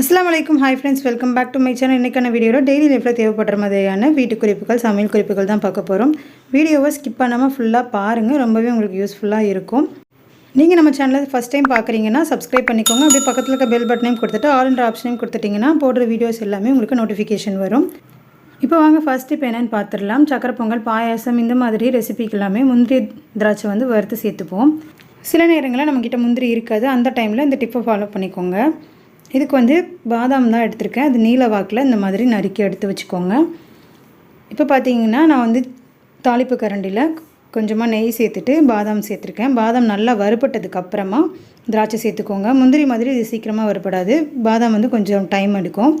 அஸ்லாம் வலைக்கும் hi friends welcome back to my channel இன்றைக்கான வீடியோவில் டெய்லி லைஃப்பில் தேவைப்படுற மாதிரியான வீட்டு குறிப்புகள் சமையல் குறிப்புகள் தான் பார்க்க போகிறோம் வீடியோவை ஸ்கிப் பண்ணாமல் ஃபுல்லாக பாருங்கள் ரொம்பவே உங்களுக்கு யூஸ்ஃபுல்லாக இருக்கும். நீங்கள் நம்ம சேனலில் ஃபஸ்ட் டைம் பார்க்குறீங்கன்னா சப்ஸ்கிரைப் பண்ணிக்கோங்க. அப்படியே பக்கத்தில் இருக்க பெல் பட்டனையும் கொடுத்துட்டு ஆல்ன்ற ஆப்ஷனையும் கொடுத்துட்டிங்கன்னா போடுற வீடியோஸ் எல்லாமே உங்களுக்கு நோட்டிஃபிகேஷன் வரும். இப்போ வாங்க ஃபர்ஸ்ட் இப்போ என்னென்னு பார்த்துடலாம். சக்கரை பொங்கல் பாயாசம் இந்த மாதிரி ரெசிபிக்கு எல்லாமே முந்திரி திராட்சை வந்து வறுத்து சேர்த்துப்போம். சில நேரங்களில் நம்மக்கிட்ட முந்திரி இருக்காது. அந்த டைமில் இந்த டிப்பை ஃபாலோ பண்ணிக்கோங்க. இதுக்கு வந்து பாதாம் தான் எடுத்திருக்கேன். அது நீல வாக்கில் இந்த மாதிரி நறுக்கி எடுத்து வச்சுக்கோங்க. இப்போ பார்த்தீங்கன்னா நான் வந்து தாளிப்பு கரண்டியில் கொஞ்சமாக நெய் சேர்த்துட்டு பாதாம் சேர்த்துருக்கேன். பாதாம் நல்லா வறுபட்டதுக்கு அப்புறமா திராட்சை சேர்த்துக்கோங்க. முந்திரி மாதிரி இது சீக்கிரமாக வறுபடாது. பாதாம் வந்து கொஞ்சம் டைம் எடுக்கும்.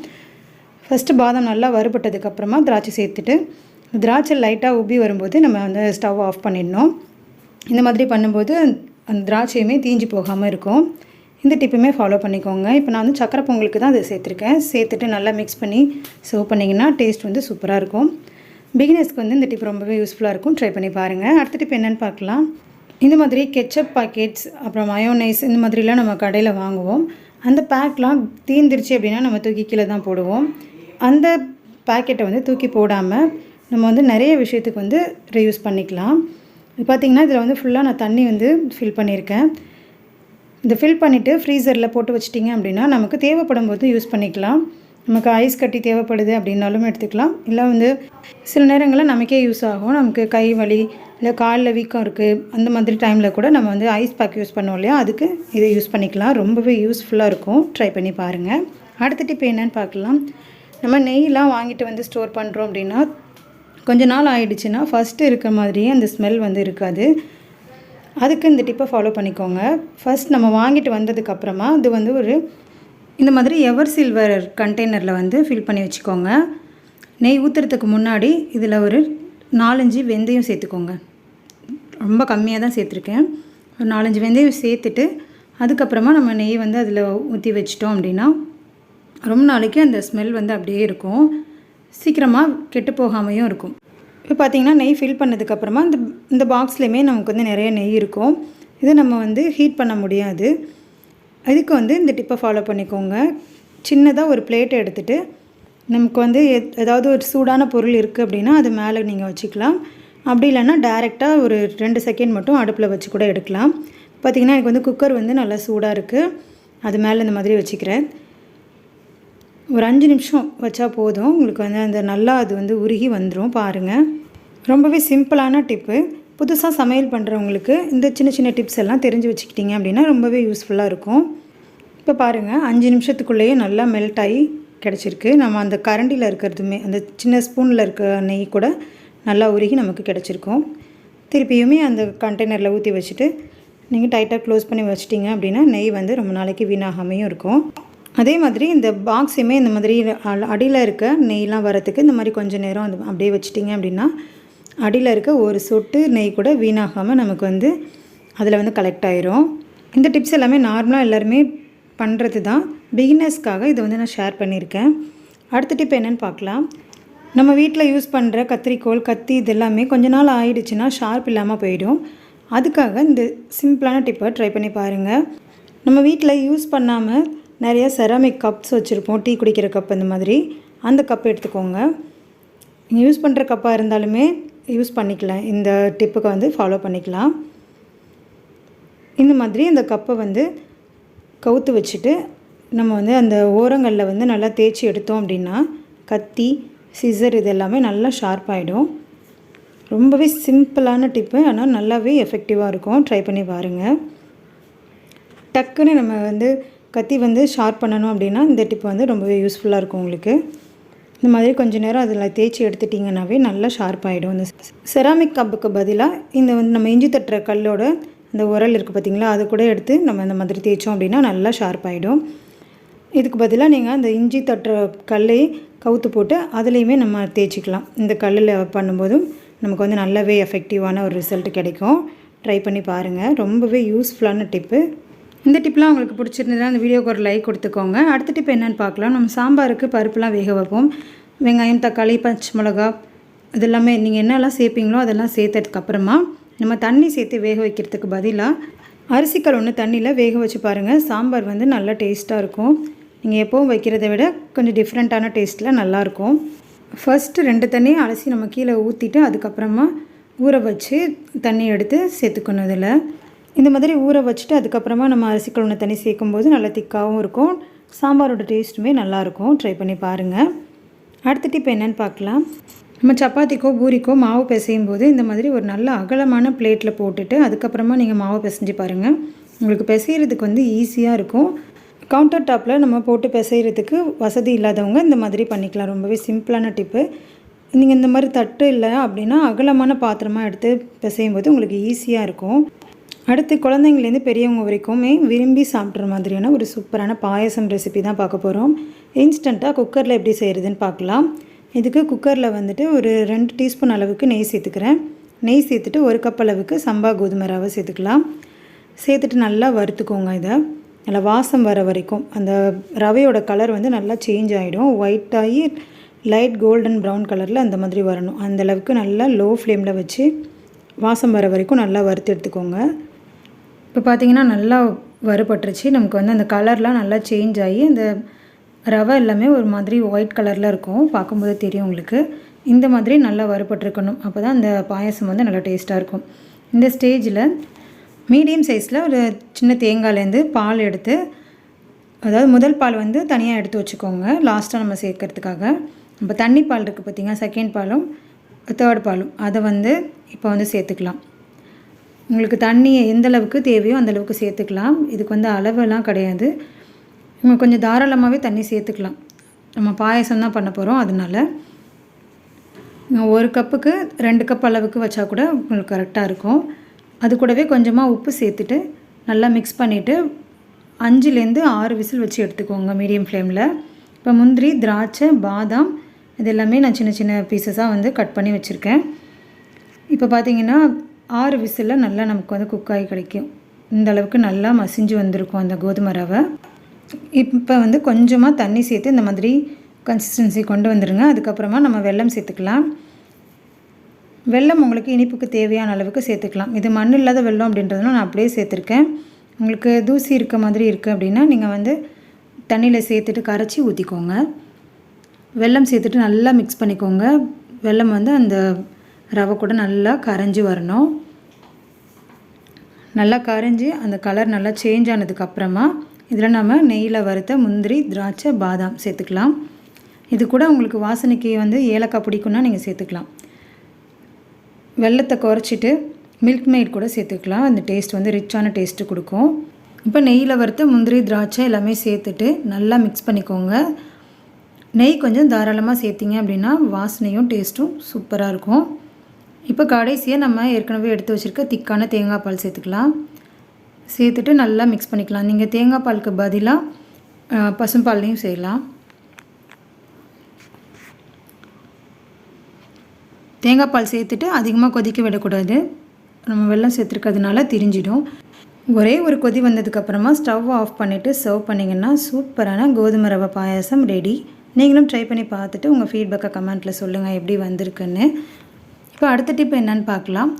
ஃபஸ்ட்டு பாதாம் நல்லா வறுபட்டதுக்கப்புறமா திராட்சை சேர்த்துட்டு திராட்சை லைட்டாக உப்பி வரும்போது நம்ம வந்து ஸ்டவ் ஆஃப் பண்ணிடணும். இந்த மாதிரி பண்ணும்போது அந்த திராட்சையுமே தீஞ்சு போகாமல் இருக்கும். இந்த டிப்புமே ஃபாலோ பண்ணிக்கோங்க. இப்போ நான் வந்து சக்கரை பொங்கலுக்கு தான் அதை சேர்த்துருக்கேன். சேர்த்துட்டு நல்லா மிக்ஸ் பண்ணி சர்வ் பண்ணிங்கன்னா டேஸ்ட் வந்து சூப்பராக இருக்கும். பிகினர்ஸ்க்கு வந்து இந்த டிப் ரொம்பவே யூஸ்ஃபுல்லாக இருக்கும். ட்ரை பண்ணி பாருங்கள் அடுத்த டிப் என்னென்னு பார்க்கலாம். இந்த மாதிரி கெச்சப் பாக்கெட்ஸ் அப்புறம் மயோனைஸ் இந்த மாதிரிலாம் நம்ம கடையில் வாங்குவோம். அந்த பேக்லாம் தீந்துருச்சு அப்படின்னா நம்ம தூக்கி கீழே தான் போடுவோம். அந்த பேக்கெட்டை வந்து தூக்கி போடாமல் நம்ம வந்து நிறைய விஷயத்துக்கு வந்து ரீயூஸ் பண்ணிக்கலாம். இது பார்த்திங்கன்னா இதில் வந்து ஃபுல்லாக நான் தண்ணி வந்து ஃபில் பண்ணியிருக்கேன். இந்த ஃபில் பண்ணிவிட்டு ஃப்ரீசரில் போட்டு வச்சிட்டிங்க அப்படின்னா நமக்கு தேவைப்படும் போது யூஸ் பண்ணிக்கலாம். நமக்கு ஐஸ் கட்டி தேவைப்படுது அப்படின்னாலும் எடுத்துக்கலாம். இல்லை வந்து சில நேரங்களில் நமக்கே யூஸ் ஆகும். நமக்கு கை வலி இல்லை காலில் வீக்கம் இருக்குது அந்த மாதிரி டைமில் கூட நம்ம வந்து ஐஸ் பேக் யூஸ் பண்ணோம் இல்லையா? அதுக்கு இதை யூஸ் பண்ணிக்கலாம். ரொம்பவே யூஸ்ஃபுல்லாக இருக்கும். ட்ரை பண்ணி பாருங்கள் அடுத்த டிப் என்னென்னு பார்க்கலாம். நம்ம நெய்லாம் வாங்கிட்டு வந்து ஸ்டோர் பண்ணுறோம் அப்படின்னா கொஞ்ச நாள் ஆயிடுச்சுன்னா ஃபஸ்ட்டு இருக்கிற மாதிரியே அந்த ஸ்மெல் வந்து இருக்காது. அதுக்கு இந்த டிப்பை ஃபாலோ பண்ணிக்கோங்க. ஃபஸ்ட் நம்ம வாங்கிட்டு வந்ததுக்கப்புறமா இது வந்து ஒரு இந்த மாதிரி எவர் சில்வர் கண்டெய்னரில் வந்து ஃபில் பண்ணி வச்சுக்கோங்க. நெய் ஊற்றுறதுக்கு முன்னாடி இதில் ஒரு நாலஞ்சு வெந்தயம் சேர்த்துக்கோங்க. ரொம்ப கம்மியாக தான் சேர்த்துருக்கேன். ஒரு நாலஞ்சு வெந்தயம் சேர்த்துட்டு அதுக்கப்புறமா நம்ம நெய் வந்து அதில் ஊற்றி வச்சிட்டோம் அப்படின்னா ரொம்ப நாளைக்கு அந்த ஸ்மெல் வந்து அப்படியே இருக்கும். சீக்கிரமாக கெட்டு போகாமையும் இருக்கும். இப்போ பார்த்தீங்கன்னா நெய் ஃபில் பண்ணதுக்கப்புறமா இந்த இந்த பாக்ஸ்லேயுமே நமக்கு வந்து நிறைய நெய் இருக்கும். இதை நம்ம வந்து ஹீட் பண்ண முடியாது. அதுக்கு வந்து இந்த டிப்பை ஃபாலோ பண்ணிக்கோங்க. சின்னதாக ஒரு பிளேட்டை எடுத்துகிட்டு நமக்கு வந்து எத் ஏதாவது ஒரு சூடான பொருள் இருக்குது அப்படின்னா அது மேலே நீங்கள் வச்சுக்கலாம். அப்படி இல்லைன்னா டேரெக்டாக ஒரு ரெண்டு செகண்ட் மட்டும் அடுப்பில் வச்சு கூட எடுக்கலாம். பார்த்திங்கன்னா எனக்கு வந்து குக்கர் வந்து நல்லா சூடாக இருக்குது அது மேலே இந்த மாதிரி வச்சுக்கிறேன். ஒரு அஞ்சு நிமிஷம் வச்சா போதும். உங்களுக்கு வந்து அந்த நல்லா அது வந்து உருகி வந்துடும் பாருங்கள் ரொம்பவே சிம்பிளான டிப்பு. புதுசாக சமையல் பண்ணுறவங்களுக்கு இந்த சின்ன சின்ன டிப்ஸ் எல்லாம் தெரிஞ்சு வச்சுக்கிட்டிங்க அப்படின்னா ரொம்பவே யூஸ்ஃபுல்லாக இருக்கும். இப்போ பாருங்கள் அஞ்சு நிமிஷத்துக்குள்ளேயே நல்லா மெல்ட் ஆகி கிடச்சிருக்கு. நம்ம அந்த கரண்டியில் இருக்கிறதுமே அந்த சின்ன ஸ்பூனில் இருக்க நெய் கூட நல்லா உருகி நமக்கு கிடச்சிருக்கும். திருப்பியுமே அந்த கண்டெய்னரில் ஊற்றி வச்சுட்டு நீங்கள் டைட்டாக க்ளோஸ் பண்ணி வச்சிட்டிங்க அப்படின்னா நெய் வந்து ரொம்ப நாளைக்கு வீணாகாமையும் இருக்கும். அதே மாதிரி இந்த பாக்ஸையுமே இந்த மாதிரி அடியில் இருக்க நெய்லாம் வரத்துக்கு இந்த மாதிரி கொஞ்சம் நேரம் அது அப்படியே வச்சிட்டிங்க அப்படின்னா அடியில் இருக்க ஒரு சொட்டு நெய் கூட வீணாகாமல் நமக்கு வந்து அதில் வந்து கலெக்ட் ஆயிரும். இந்த டிப்ஸ் எல்லாமே நார்மலாக எல்லாருமே பண்ணுறது தான். பிகினர்ஸ்க்காக இதை வந்து நான் ஷேர் பண்ணியிருக்கேன். அடுத்த டிப் என்னென்னு பார்க்கலாம். நம்ம வீட்டில் யூஸ் பண்ணுற கத்திரிக்கோல் கத்தி இது எல்லாமே கொஞ்ச நாள் ஆயிடுச்சுன்னா ஷார்ப் இல்லாமல் போயிடும். அதுக்காக இந்த சிம்பிளான டிப்பை ட்ரை பண்ணி பாருங்கள் நம்ம வீட்டில் யூஸ் பண்ணாமல் நிறைய செராமிக் கப்ஸ் வச்சுருப்போம். டீ குடிக்கிற கப் இந்த மாதிரி. அந்த கப் எடுத்துக்கோங்க. நீங்கள் யூஸ் பண்ணுற கப்பாக இருந்தாலுமே யூஸ் பண்ணிக்கலாம். இந்த டிப்புக்கு வந்து ஃபாலோ பண்ணிக்கலாம். இந்த மாதிரி இந்த கப்பை வந்து கவுத்து வச்சுட்டு நம்ம வந்து அந்த ஓரங்களில் வந்து நல்லா தேய்ச்சி எடுத்தோம் அப்படின்னா கத்தி சிசர் இது எல்லாமே நல்லா ஷார்ப் ஆகிடும் ரொம்பவே சிம்பிளான டிப்பு ஆனால் நல்லாவே எஃபெக்டிவாக இருக்கும். ட்ரை பண்ணி பாருங்கள் டக்குன்னு நம்ம வந்து கத்தி வந்து ஷார்ப் பண்ணணும் அப்படின்னா இந்த டிப் வந்து ரொம்பவே யூஸ்ஃபுல்லாக இருக்கும் உங்களுக்கு. இந்த மாதிரி கொஞ்சம் நேரம் அதில் தேய்ச்சி எடுத்துட்டிங்கனாவே நல்லா ஷார்ப் ஆகிடும் இந்த செராமிக் கப்புக்கு பதிலாக இந்த வந்து நம்ம இஞ்சி தட்டுற கல்லோட அந்த உரல் இருக்குது பார்த்திங்களா அதை கூட எடுத்து நம்ம இந்த மாதிரி தேய்ச்சோம் அப்படின்னா நல்லா ஷார்ப் ஆகிடும் இதுக்கு பதிலாக நீங்கள் அந்த இஞ்சி தட்டுற கல்லை கவுத்து போட்டு அதுலேயுமே நம்ம தேய்ச்சிக்கலாம். இந்த கல்லில் பண்ணும்போதும் நமக்கு வந்து நல்லாவே எஃபெக்டிவான ஒரு ரிசல்ட் கிடைக்கும். ட்ரை பண்ணி பாருங்கள் ரொம்பவே யூஸ்ஃபுல்லான டிப்பு இந்த டிப்லாம் உங்களுக்கு பிடிச்சிருந்ததுன்னா அந்த வீடியோக்கு ஒரு லைக் கொடுத்துக்கோங்க. அடுத்த டிப் என்னென்னு பார்க்கலாம். நம்ம சாம்பாருக்கு பருப்புலாம் வேக வைப்போம். வெங்காயம் தக்காளி பச்சை மிளகா இதெல்லாமே நீங்கள் என்னெல்லாம் சேர்ப்பீங்களோ அதெல்லாம் சேர்த்ததுக்கப்புறமா நம்ம தண்ணி சேர்த்து வேக வைக்கிறதுக்கு பதிலாக அரிசிக்கல் ஒன்று தண்ணியில் வேக வச்சு பாருங்கள் சாம்பார் வந்து நல்லா டேஸ்ட்டாக இருக்கும். நீங்கள் எப்போவும் வைக்கிறத விட கொஞ்சம் டிஃப்ரெண்ட்டான டேஸ்ட்டில் நல்லாயிருக்கும் ஃபஸ்ட்டு ரெண்டு தண்ணியை அலசி நம்ம கீழே ஊற்றிட்டு அதுக்கப்புறமா ஊற வச்சு தண்ணி எடுத்து சேர்த்துக்கணும் இதில். இந்த மாதிரி ஊற வச்சுட்டு அதுக்கப்புறமா நம்ம அரிசி கழுவுன தண்ணி சேர்க்கும்போது நல்லா திக்காகவும் இருக்கும். சாம்பாரோட டேஸ்ட்டுமே நல்லாயிருக்கும். ட்ரை பண்ணி பாருங்கள் அடுத்த டிப் என்னென்னு பார்க்கலாம். நம்ம சப்பாத்திக்கோ பூரிக்கோ மாவு பிசையும் போது இந்த மாதிரி ஒரு நல்ல அகலமான பிளேட்டில் போட்டுட்டு அதுக்கப்புறமா நீங்கள் மாவு பிசைஞ்சு பாருங்கள் உங்களுக்கு பிசைகிறதுக்கு வந்து ஈஸியாக இருக்கும். கவுண்டர் டாப்பில் நம்ம போட்டு பிசைகிறதுக்கு வசதி இல்லாதவங்க இந்த மாதிரி பண்ணிக்கலாம். ரொம்பவே சிம்பிளான டிப்பு நீங்கள் இந்த மாதிரி தட்டு இல்லை அப்படின்னா அகலமான பாத்திரமாக எடுத்து பிசையும் போது உங்களுக்கு ஈஸியாக இருக்கும். அடுத்து குழந்தைங்கலேருந்து பெரியவங்க வரைக்குமே விரும்பி சாப்பிட்ற மாதிரியான ஒரு சூப்பரான பாயசம் ரெசிபி தான் பார்க்க போகிறோம் இன்ஸ்டண்ட்டாக குக்கரில் எப்படி செய்கிறதுன்னு பார்க்கலாம். இதுக்கு குக்கரில் வந்துட்டு ஒரு ரெண்டு டீஸ்பூன் அளவுக்கு நெய் சேர்த்துக்கிறேன். நெய் சேர்த்துட்டு ஒரு கப் அளவுக்கு சம்பா கோதுமை ரவை சேர்த்துக்கலாம். சேர்த்துட்டு நல்லா வறுத்துக்கோங்க இதை. நல்லா வாசம் வர வரைக்கும் அந்த ரவையோட கலர் வந்து நல்லா சேஞ்ச் ஆகிடும் ஒயிட் ஆகி லைட் கோல்டன் ப்ரௌன் கலரில் அந்த மாதிரி வரணும். அந்தளவுக்கு நல்லா லோ ஃப்ளேமில் வச்சு வாசம் வர வரைக்கும் நல்லா வறுத்து எடுத்துக்கோங்க. இப்போ பார்த்தீங்கன்னா நல்லா வறுபட்டுருச்சு. நமக்கு வந்து அந்த கலர்லாம் நல்லா சேஞ்ச் ஆகி அந்த ரவை எல்லாமே ஒரு மாதிரி ஒயிட் கலரில் இருக்கும். பார்க்கும்போது தெரியும் உங்களுக்கு. இந்த மாதிரி நல்லா வறுபட்டுருக்கணும். அப்போ தான் அந்த பாயசம் வந்து நல்லா டேஸ்ட்டாக இருக்கும். இந்த ஸ்டேஜில் மீடியம் சைஸில் ஒரு சின்ன தேங்காய்லேருந்து பால் எடுத்து அதாவது முதல் பால் வந்து தனியாக எடுத்து வச்சுக்கோங்க. லாஸ்ட்டாக நம்ம சேர்க்கறதுக்காக. இப்போ தண்ணி பால் இருக்குது பார்த்திங்கன்னா செகண்ட் பாலும் தேர்ட் பாலும். அதை வந்து இப்போ வந்து சேர்த்துக்கலாம். உங்களுக்கு தண்ணி எந்த அளவுக்கு தேவையோ அந்த அளவுக்கு சேர்த்துக்கலாம். இதுக்கு வந்து அளவெல்லாம் கிடையாது. நம்ம கொஞ்சம் தாராளமாகவே தண்ணி சேர்த்துக்கலாம். நம்ம பாயசம் தான் பண்ண போகிறோம் அதனால். ஒரு கப்புக்கு ரெண்டு கப் அளவுக்கு வச்சா கூட உங்களுக்கு கரெக்டாக இருக்கும். அது கூடவே கொஞ்சமாக உப்பு சேர்த்துட்டு நல்லா மிக்ஸ் பண்ணிவிட்டு அஞ்சுலேருந்து ஆறு விசில் வச்சு எடுத்துக்கோங்க மீடியம் ஃப்ளேமில் இப்போ முந்திரி திராட்சை பாதாம் இது எல்லாமே நான் சின்ன சின்ன பீசஸாக வந்து கட் பண்ணி வச்சுருக்கேன். இப்போ பார்த்தீங்கன்னா ஆறு விசிலில் நல்லா நமக்கு வந்து குக் ஆகி கிடைக்கும். இந்த அளவுக்கு நல்லா மசிஞ்சு வந்திருக்கும் அந்த கோதுமை ரவை. இப்போ வந்து கொஞ்சமாக தண்ணி சேர்த்து இந்த மாதிரி கன்சிஸ்டன்சி கொண்டு வந்துடுங்க அதுக்கப்புறமா நம்ம வெல்லம் சேர்த்துக்கலாம். வெல்லம் உங்களுக்கு இனிப்புக்கு தேவையான அளவுக்கு சேர்த்துக்கலாம். இது மண் இல்லாத வெல்லம் அப்படின்றதுனால நான் அப்படியே சேர்த்துருக்கேன். உங்களுக்கு தூசி இருக்க மாதிரி இருக்குது அப்படின்னா நீங்கள் வந்து தண்ணியில் சேர்த்துட்டு கரைச்சி ஊற்றிக்கோங்க வெல்லம் சேர்த்துட்டு நல்லா மிக்ஸ் பண்ணிக்கோங்க. வெல்லம் வந்து அந்த ரவை கூட நல்லா கரைஞ்சி வரணும். நல்லா கரைஞ்சி அந்த கலர் நல்லா சேஞ்ச் ஆனதுக்கப்புறமா இதில் நம்ம நெய்யில் வறுத்த முந்திரி திராட்சை பாதாம் சேர்த்துக்கலாம். இது கூட உங்களுக்கு வாசனைக்கு வந்து ஏலக்காய் பிடிக்குன்னா நீங்கள் சேர்த்துக்கலாம். வெள்ளத்தை குறைச்சிட்டு மில்க் மெய்ட் கூட சேர்த்துக்கலாம். அந்த டேஸ்ட் வந்து ரிச்சான டேஸ்ட்டு கொடுக்கும். இப்போ நெய்யில் வறுத்த முந்திரி திராட்சை எல்லாமே சேர்த்துட்டு நல்லா மிக்ஸ் பண்ணிக்கோங்க. நெய் கொஞ்சம் தாராளமாக சேர்த்திங்க அப்படின்னா வாசனையும் டேஸ்ட்டும் சூப்பராக இருக்கும். இப்போ கடைசியாக நம்ம ஏற்கனவே எடுத்து வச்சுருக்க திக்கான தேங்காய் பால் சேர்த்துக்கலாம். சேர்த்துட்டு நல்லா மிக்ஸ் பண்ணிக்கலாம். நீங்கள் தேங்காய் பாலுக்கு பதிலாக பசும்பால்லையும் செய்யலாம். தேங்காய் பால் சேர்த்துட்டு அதிகமாக கொதிக்க விடக்கூடாது. நம்ம வெள்ளம் சேர்த்துருக்கிறதுனால திரிஞ்சிடும். ஒரே ஒரு கொதி வந்ததுக்கப்புறமா ஸ்டவ் ஆஃப் பண்ணிவிட்டு சர்வ் பண்ணிங்கன்னா சூப்பரான கோதுமை ரவை பாயாசம் ரெடி நீங்களும் ட்ரை பண்ணி பார்த்துட்டு உங்கள் ஃபீட்பேக்கை கமெண்ட்டில் சொல்லுங்கள் எப்படி வந்திருக்குன்னு. இப்போ அடுத்த டிப் என்னென்னு பார்க்கலாம்.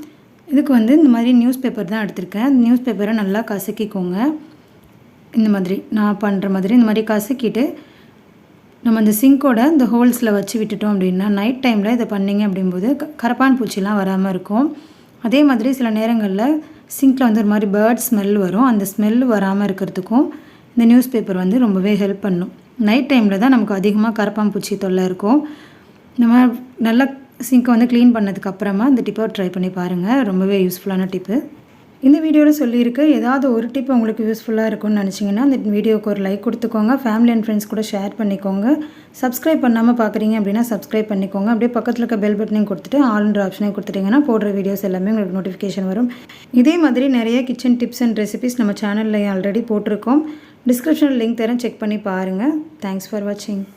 இதுக்கு வந்து இந்த மாதிரி நியூஸ் பேப்பர் தான் எடுத்திருக்கேன். நியூஸ் பேப்பரை நல்லா கசக்கிக்கோங்க. இந்த மாதிரி நான் பண்ணுற மாதிரி இந்த மாதிரி கசக்கிட்டு நம்ம இந்த சிங்கோட இந்த ஹோல்ஸில் வச்சு விட்டுட்டோம் அப்படின்னா நைட் டைமில் இதை பண்ணிங்க அப்படிங்கும்போது கரப்பான் பூச்சிலாம் வராமல் இருக்கும். அதே மாதிரி சில நேரங்களில் சிங்கில் வந்து ஒரு மாதிரி பேர்ட் ஸ்மெல் வரும். அந்த ஸ்மெல் வராமல் இருக்கிறதுக்கும் இந்த நியூஸ் பேப்பர் வந்து ரொம்பவே ஹெல்ப் பண்ணும். நைட் டைமில் தான் நமக்கு அதிகமாக கரப்பான் பூச்சி தொல்லை இருக்கும். இந்த மாதிரி நல்லா சிங்கை வந்து க்ளீன் பண்ணதுக்கப்புறமா இந்த டிப்பை ட்ரை பண்ணி பாருங்கள் ரொம்பவே யூஸ்ஃபுல்லான டிப்பு. இந்த வீடியோவில் சொல்லியிருக்கு ஏதாவது ஒரு டிப் உங்களுக்கு யூஸ்ஃபுல்லாக இருக்கும்னு நினச்சிங்கன்னா அந்த வீடியோக்கு ஒரு லைக் கொடுத்துக்கோங்க. ஃபேமிலி அண்ட் ஃப்ரெண்ட்ஸ் கூட ஷேர் பண்ணிக்கோங்க. சப்ஸ்கிரைப் பண்ணாமல் பார்க்குறீங்க அப்படின்னா சப்ஸ்கிரைப் பண்ணிக்கோங்க. அப்படியே பக்கத்தில் இருக்க பெல் பட்டனையும் கொடுத்துட்டு ஆல்ன்ற ஆப்ஷனையும் கொடுத்துட்டிங்கன்னா போடுற வீடியோஸ் எல்லாமே உங்களுக்கு நோட்டிஃபிகேஷன் வரும். இதே மாதிரி நிறைய கிச்சன் டிப்ஸ் அண்ட் ரெசிபிஸ் நம்ம சேனலில் ஆல்ரெடி போட்டிருக்கோம். டிஸ்கிரிப்ஷனில் லிங்க் தரேன். செக் பண்ணி பாருங்கள் தேங்க்ஸ் ஃபார் வாட்சிங்